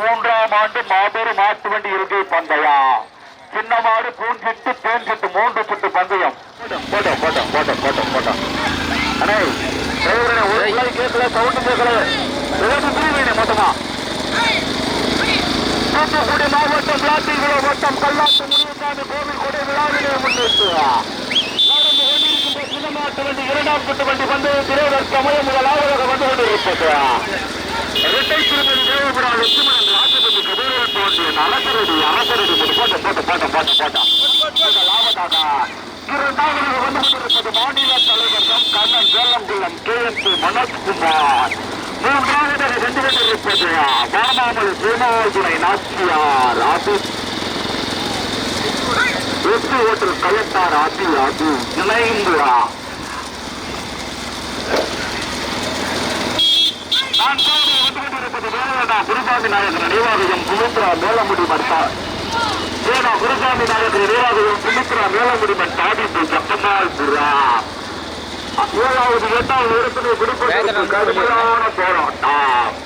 மூன்றாம் ஆண்டு மாபெரும் மாட்டு வண்டி இருக்கை பந்தயம். சின்ன மாடு பூஞ்சிட்டு தேன் சிட்டு மூன்று சுட்டு பந்தயம். போட்டோம் போட்டோம் போட்டோம் போட்டோம் போட்டோம் அண்ணே ஒரு கேட்கல சவுண்டு கேட்கல. ஏதாவது புரியுது மொத்தமா. தூத்துக்குடி மாவட்டம் பிளாட்டிங்குள வட்டம் கல்லாத்து முனியசாமி கோவில் கொடை விழாவிலே முன்னிட்டு நடந்து கொண்டிருக்கின்ற சின்னமாட்டு வண்டி இரண்டாம் சுட்டு வண்டி பந்தய திரைவர் சமய முதலாவதாக வந்து கொண்டிருப்பது இரட்டை திருப்பதி தேவபுரா லட்சுமணன். அரசரடி அரசரடி போட்டு போட்டு போட்டு போட்டு போட்டு போட்டு. முதலாவதாக வந்து கொண்டிருப்பது மாநில தலைவர் M. Kannan Selangulam K. S P. Manojkumar. மூன்றாவதாக வென்று கொண்டிருப்பது வாமாமலை சீமாதுரை நாச்சியார் ஆபீஸ் ஓட்டல் கலெக்டார் ஆபி ஆபி. இணைந்துரா நான் குருசாமி நாயகர் நினைவாலயம் சுமித்ரா மேலமுடி மட்டார் வேணா குருசாமி நாயகர் நினைவாலயம் சுமித்ரா மேலமுடி மட்டாதிப்பு சப்பமால் புறா ஏழாவது எட்டாவது இடத்திலே கொடுப்பதற்கு கடுமையான போராட்டம்.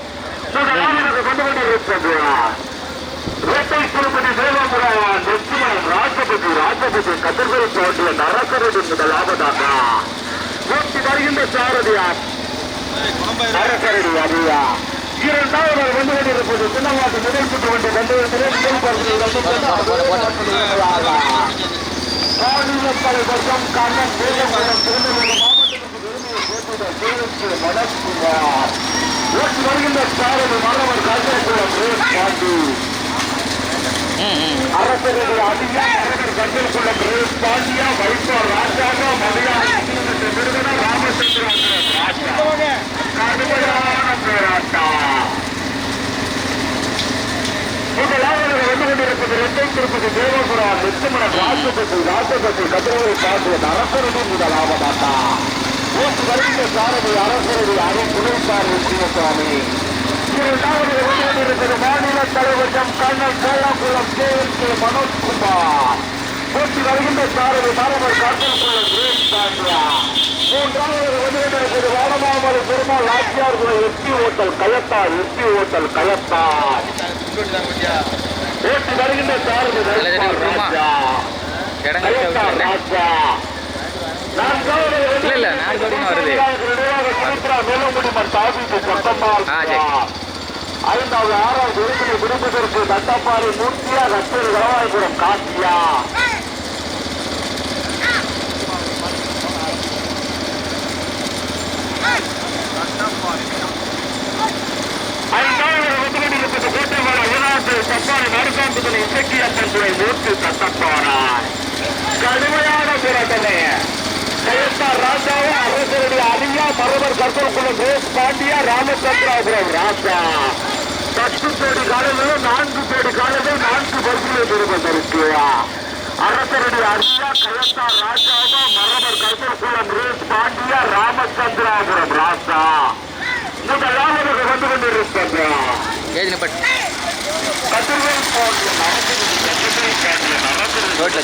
கொண்டு கொண்டிருப்பது இரட்டை திருப்பதி தேவபுரான் லட்சுமணன் ராஜபதி ராஜபதி கதிர்கள் தோன்றிய நரசரடி முதலாவதாக நூற்றி வருகின்ற சாரதியார். அறியா இரண்டாவது வந்து கொண்டிருப்பது. சின்னமாட்டு முதல் சுற்று வண்டி பந்தயத்திலே முதல் பரிசு கண்ணன் திருநெல்வேலி மாவட்டத்திற்கு வருகின்ற சாரதி மாணவர் பாண்டி அரசர்கள் அரசர் பாண்டியா வைப்பார் ராஜாங்க மலையா நிறுவன ராமச்சந்திரன் ராஜா கடுமையான போராட்டம் முதலாவது வந்து கொண்டிருப்பது இரட்டை திருப்பதி தேவபுரா லட்சுமணன் கதிரவரை ராஜபதி கதிரவை பாண்டியன் அரசரடி ஓட்டு வருகின்ற சாரதி அரசரடி அணை துணைசார் சிவசுவாமி. இரண்டாவது வந்து மாநில தலைவர் M. Kannan Selankulam K. S K. Manojkumar போட்டி வருகின்ற சாரதி மாணவர் காட்டிற்குள்ள கிரேஸ் சாண்டியா மூன்றாவது வந்து வாடமாமலை பெருமாள் ஆச்சியார் குல SP hotel Kayathar SP hotel Kayathar. ஓட்டி வருகின்ற இல்ல, வரைக்கும் வருது. ஐந்தாவது ஆறாவது விரும்பினை விடுப்பதற்கு தட்டப்பாறை மூர்த்தியா கத்தூர் ஐந்தாவது வந்து கொண்டிருப்பது கோட்டைமலை உணவு தப்பாறை மருக்காம்புதலை இசக்கி அப்பன் துறை மூர்த்தி தட்டப்பாறாய் கடுமையான போராட்டமே கயத்தார் ராஜாவும் அரசருடைய அலியா மரபர் கற்பூர்குளம் ரேஸ் பாண்டியா ராமச்சந்திராபுரம் ராஜா. பத்து கோடி காலங்களும் நான்கு கோடி காலங்கள் நான்கு பரிசுகளை பெறுவதற்கு அரசருடைய அலியா கயத்தார் ராஜாவா மரபர் கற்பூர்குளம் ரேஸ் பாண்டியா ராமச்சந்திராபுரம் ராஜா. முதலாவது வந்து கொண்டிருப்பது రోడ్లు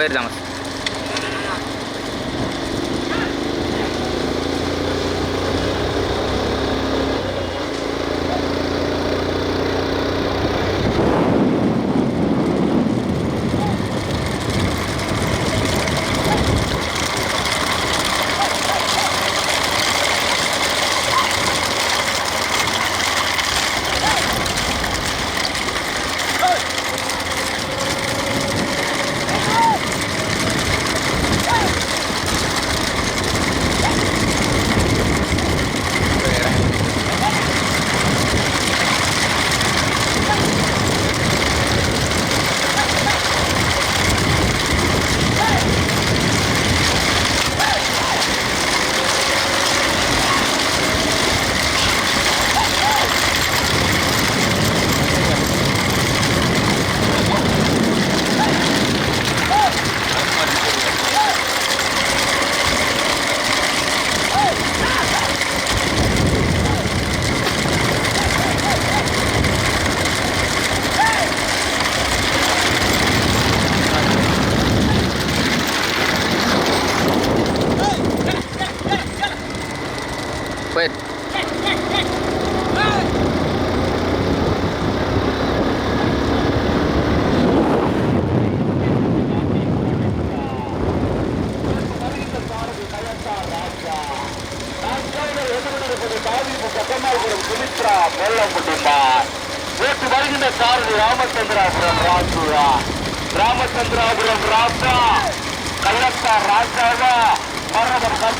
போயிருந்தாங்க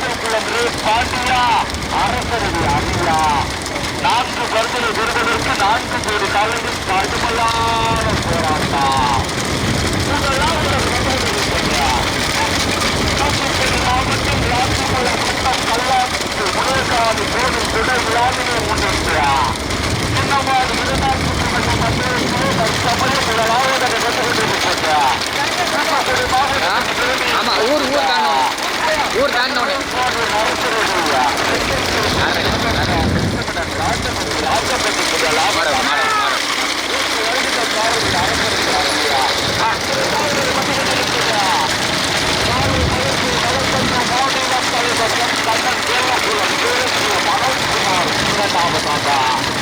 என்று பாண்டியா அரசரது அணியா நான்கு பர்களை பெறுவதற்கு நான்கு கோடி காலையில் கடுமையான போராட்டம் மாவட்டம் ராஜ்குல கூட்டம் கல்லாட்சிக்கு முழக்காது கோவில் தொடர் விழாவினை முன்னிற்கிறார். ஆமா ஊர் ஊர் தாண்டோம் ஊர் தாண்டோம் Bye-bye.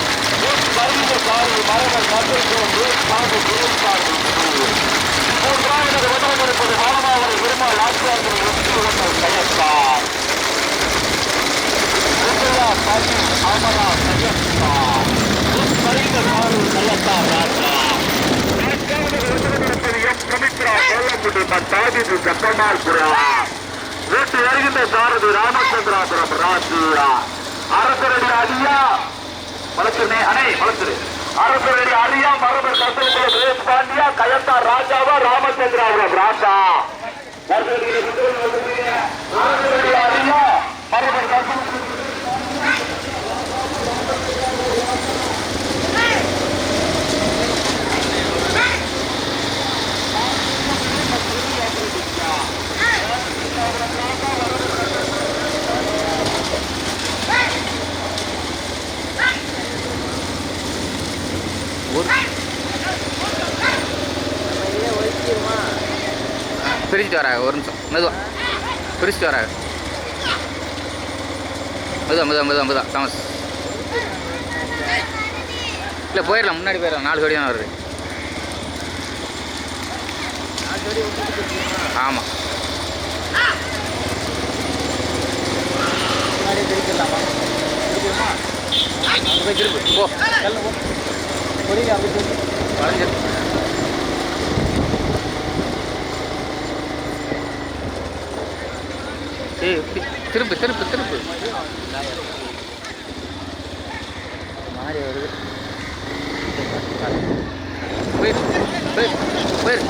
வீட்டு வருகின்ற சாரதி ராமச்சந்திராபுரம் ராஜா அரசரடி அடியா வளர்த்துனே அணை வளர்த்துரு. அரசரடி அரியா மரபர் கசல்குல சுரேஷ் பாண்டியா கயத்தா ராஜாவா ராமச்சந்திராபுரம் ராஜா அரசரடி அரியா மரபர் கசல்குல பிரிச்சுட்டு வராங்க ஒரு நிமிஷம். மெதுவா. பிரிச்சுட்டு வராங்க. மெதுவா மெதுவா மெதுவா மெதுவா. தாமஸ். இல்லை போயிடலாம். முன்னாடி போயிடலாம். நாலு கோடி தான் வருது. ஆமாம் போய் திருப்பு போ. வளைஞ்சிரு. ஏய் இப்படி திருப்பு திருப்பு திருப்பு. மாறி வருது. போயிரு போயிரு போயிரு.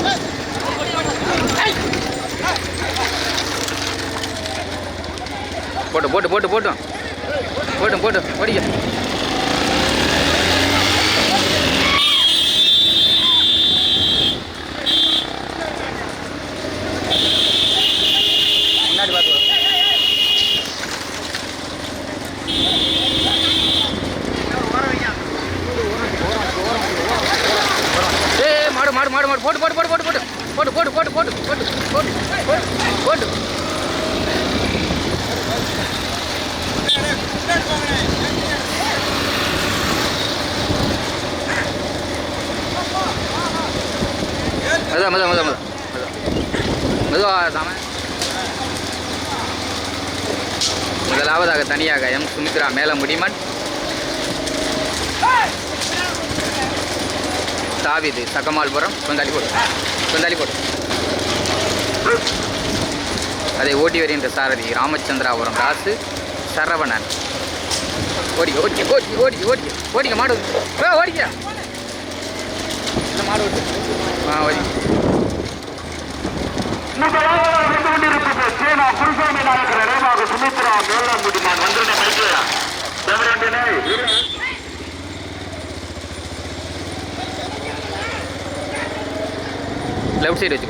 போட்டு போட்டு போட்டு போட்டும் போட்டும் போட்டும் ஓடிக்க போட்டு போட்டு போட்டு போட்டு மதம் மதம் மதம் மதம் மெதுவா சாம. முதலாவதாக தனியாக எம் சுமித்ரா மேல முடிமன் தாவிது சக்கமால்புரம் கொந்தாலி போடு கொந்தாலி போடு அதை ஓட்டி வருகின்ற சாரதி ராமச்சந்திராபுரம் ராசு சரவணன். ஓடி ஓடி ஓடி ஓடி ஓடி ஓடிங்க மாடு ஓ ஓடிங்க இந்த மாடு ஓடி ஆ ஓடி லெஃப்ட் சைடு கொண்டிருப்பது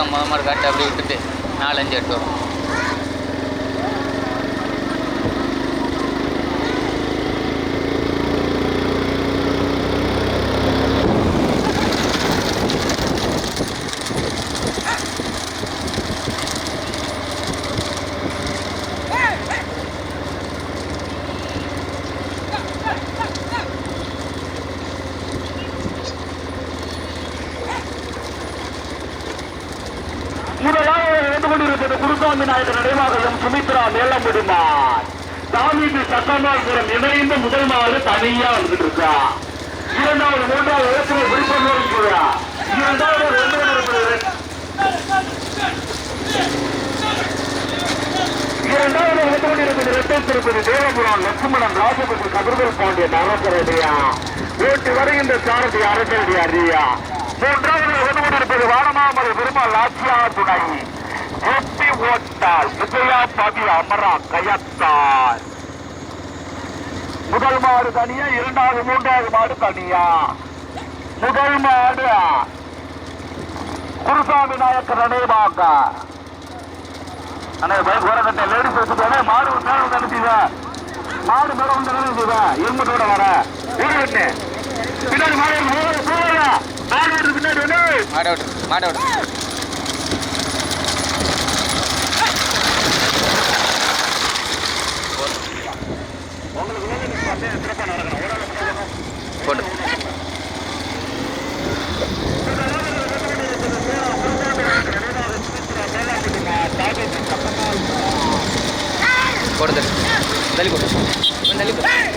முத மாடு காட்டுறோம் முத மாடு காட்டு அப்படி விட்டுட்டு நாலு அஞ்சு எட்டு வரும். நடந்து குருசாமி நாயகர் நினைவாகவும் சுமித்ரா மேலம் விடுமார். சாமிக்கு சட்டமாபுரம் இணைந்து முதல் மாடு தனியா வந்துட்டு இருக்கா இரண்டாவது மூன்றாவது இடத்துல விருப்பம் இருக்கிறா இரண்டாவது இரண்டாவது நடந்து இருப்பது இரட்டை திருப்பதி தேவபுரம் லட்சுமணன் ராஜபதி கதிர்வேல் பாண்டிய நரசரடியா. ஓட்டி வருகின்ற சாரதி அரசரடி அறியா மூன்றாவது வந்து இருப்பது வானமாமலை பெருமாள் லாட்சியா துணை. எட்டி ஓட்டால் விஜயா பதி அமரா கயத்தார் முதல் மாடு தனியா இரண்டாவது மூன்றாவது மாடு தனியா முதல் மாடு குருசாமி நாயக்கர் நினைவாக அண்ணே பைக் வரக்கட்டை லேடிஸ் வச்சுட்டானே மாடு மேல வந்து அனுப்பிடுவ மாடு மேல வந்து அனுப்பிடுவ இரும்பட்டோட வர ஊரு பின்னாடி மாடு மாடு பின்னாடி வந்து மாட விட்டு போட்டு போடு தள்ளி தள்ளி போட்டு தள்ளி போட்டு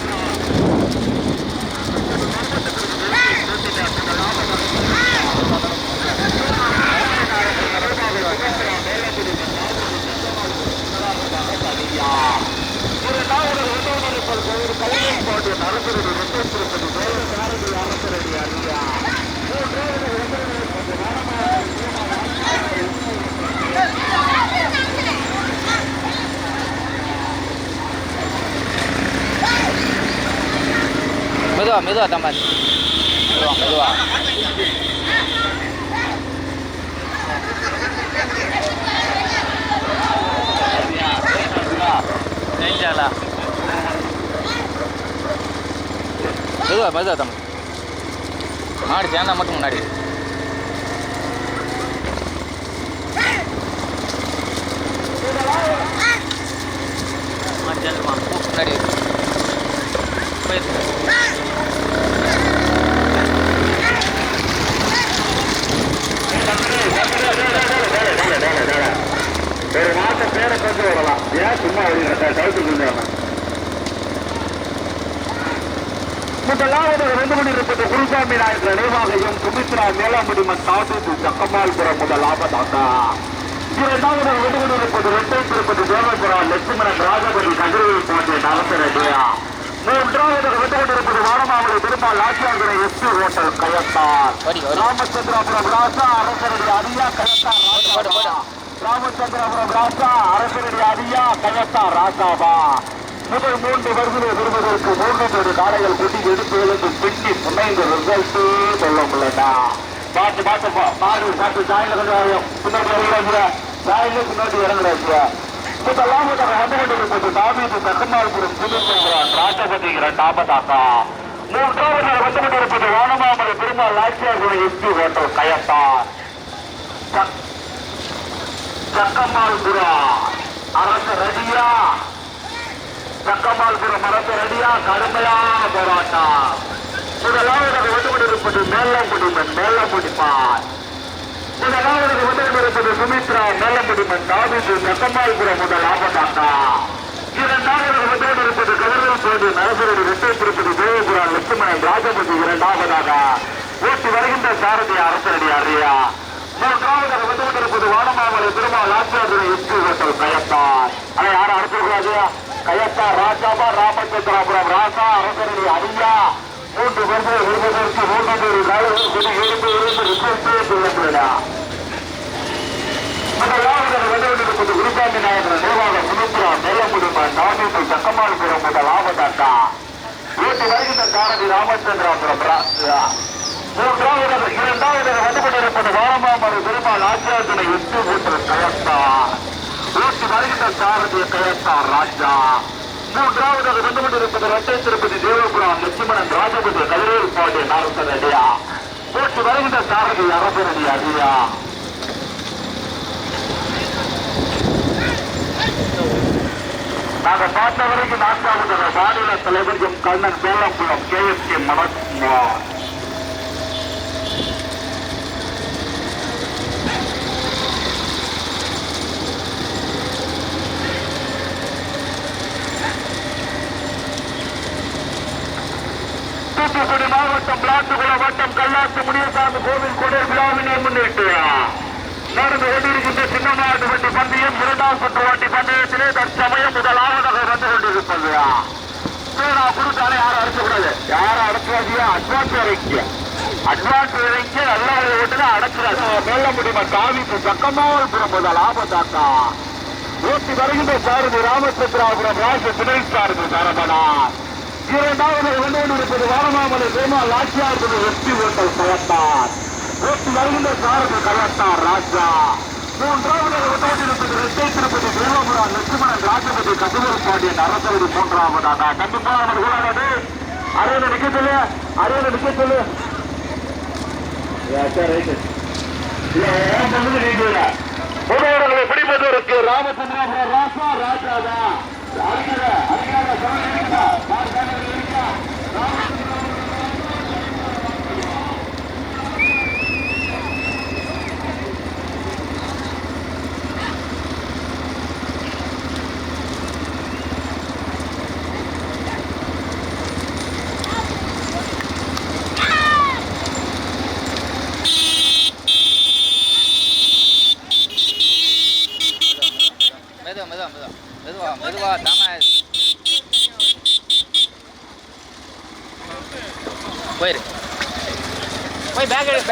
மெதுவா மெதுவா தம்பா மெதுவா மெதுவா மெதுவா மெதுவா தம்பி மாடு சேர்ந்தா மட்டும் முன்னாடி. மாடு சேர்ந்துருமா. முன்னாடி. போயிருக்கு ஒரு மாசம் பேரை கொண்டு வரலாம் ஏன் சும்மா வருகிறத கழுத்து கொஞ்சம் முதலாவது ரெண்டு மணி இருப்பது குருசாமி நாயக்கர் நினைவாகையும் சுமித்ரா மேலாமுடிமன் தாத்தூத்து சக்கமால்புரம் முதலாவதாக இரண்டாவது ரெண்டு மணி இருப்பது ரெட்டை திருப்பதி தேவபுரம் லட்சுமணன் ராஜபதி கதிரவை போன்ற நலசரடியா மூன்றாவது ரெண்டு மணி இருப்பது வானமாமலை பெருமாள் ஆட்சியாளரை எஸ்பி ஹோட்டல் கயத்தார். ராமச்சந்திராபுரம் ராசா அரசரடி அரியா கயத்தார். ராமச்சந்திராபுரம் ராசா அரசரடி அரியா கயத்தார் ராசாவா முதல் மூன்று வருகளை பெறுவதற்கு மூன்று பேரு காளைகள் குட்டி எடுத்து எழுந்து பின்னி புனைந்து ரிசல்ட் சொல்ல முடியலடா பார்த்து பார்த்து பாரு பார்த்து சாயில கொஞ்சம் பின்னாடி இறங்குறாங்க சாயில பின்னாடி இறங்குறாங்க முதலாம் வந்து கொண்டிருப்பது தாவீது தக்கமால்புரம் புதுச்சந்திரன் ராஷ்டிரபதி இரண்டாவதாக மூன்றாவது வந்து கொண்டிருப்பது வானமாமலை பெருமாள் லாட்சியார் எஸ்பி ஹோட்டல் கயத்தார் சக்- அரசு ரெடியா? சக்கமால்புரம் அரசு ரெடியா? கடுமையான போராட்டம். முதலாவது வந்து கொண்டிருப்பது மேலமுடிமன் மேலமுடிப்பான் முதலாவது முதல் இருப்பது சுமித்ரா நல்லபடிமன் தாவிது கட்டம்பாள்புரம் முதல் ஆபத்தாத்தா இரண்டாவது முதல் இருப்பது கதிரல் போது நரசரடி இரட்டை திருப்பதி தேவபுரம் லட்சுமணன் ராஜபதி இரண்டாவதாக. ஓட்டி வருகின்ற சாரதி அரசரடி அறியா. மூன்றாவது முதல் இருப்பது வானமாமலை திருமால் ஆச்சாரிய எட்டு ஹோட்டல் கயத்தார். அதை யாரும் அனுப்பக்கூடாது கயத்தார் ராஜாபா ராமச்சந்திராபுரம் ராசா அரசரடி அறியா மூன்று பேர்கள் விடுவதற்கு மூன்று பேர் நாடுகள் கொடி இருந்து இருந்து ரிசல்ட்டே சொல்லப்படுகிறா முதலாவதாக வந்து கொண்டிருப்பது குருசாமி நாயகர் நிர்வாக சுமித்ரா நெல்லமுடிமா நாமீட்டு சக்கமால்புரம் முதலாவதாக்கா வீட்டு வருகின்ற காரணி ராமச்சந்திராபுரம் ராசியா மூன்றாவதாக இரண்டாவதாக வந்து கொண்டிருப்பது வாரமாமலை பெருமாள் ஆச்சாரத்தினை எட்டு மூன்று கயத்தா. வீட்டு வருகின்ற சாரதிய கயத்தா ராஜா. மூன்றாவதாக வந்து கொண்டிருப்பது இரட்டை திருப்பதி தேவபுரம் லட்சுமணன் ராஜபதி கதிரேல் பாண்டிய நாரசன் அடியா போட்டு வருகின்ற சாரதி அரசனடி அடியா. நாங்க பார்த்த வரைக்கும் நான்காவது மாநில தலைவர் M Kannan Velankulam K S K Manojkumar Thoothukudi மாவட்டம் பிளாட்டுக்குள வட்டம் கல்லாத்து முனியசாமி கோவில் கொடை விழாவினை முன்னிட்டு நடந்து கொண்டிருக்கின்ற சின்னமாட்டு வண்டி பந்தயம் இரண்டாம் சுற்று வண்டி பந்தயத்திலே தற்சமயம் முதலாவதாக வந்து கொண்டிருப்பது. சீனா குடுத்தாலே யாரும் அடைச்சக்கூடாது யாரும் அடைச்சாதியா அட்வான்ஸ் இறக்கி அட்வான்ஸ் இறக்கி நல்லா ஓட்டுனா அடைக்கிறாங்க மேல முடியுமா? காவிக்கு சக்கமாவல்புரம் முதல் ஆபத்தாக்கா? ஊட்டி வருகின்ற சாரதி ராமச்சந்திராபுரம் ராச துணை சாரதி சரபனா இரண்டாவது வந்து கொண்டிருப்பது வாரணாமலை பெருமாள் ஆட்சியாளர் வெற்றி ஓட்டல் கலத்தார். ஓட்டி வருகின்ற சாரதி கலத்தார் ராஜா. மூன்றாவது வந்து கொண்டிருப்பது ரெட்டை திருப்பதி தேவபுரம் லட்சுமணன் ராஜபதி கதிரல் பாண்டியன் அரசவடி மூன்றாவதாக. கண்டிப்பா அவர் கூடாது. அரையில நிக்க சொல்லு அரையில நிக்க சொல்லு பிடிப்பதற்கு ராமச்சந்திராபுரம் ராசா ராஜாதா அறிஞர அறிஞர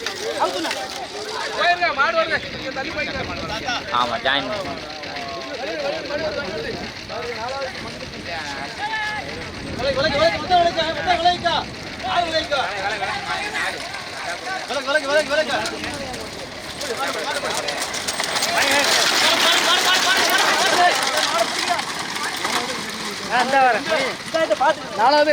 இந்த ஆமா ஜாயின் நாலாவது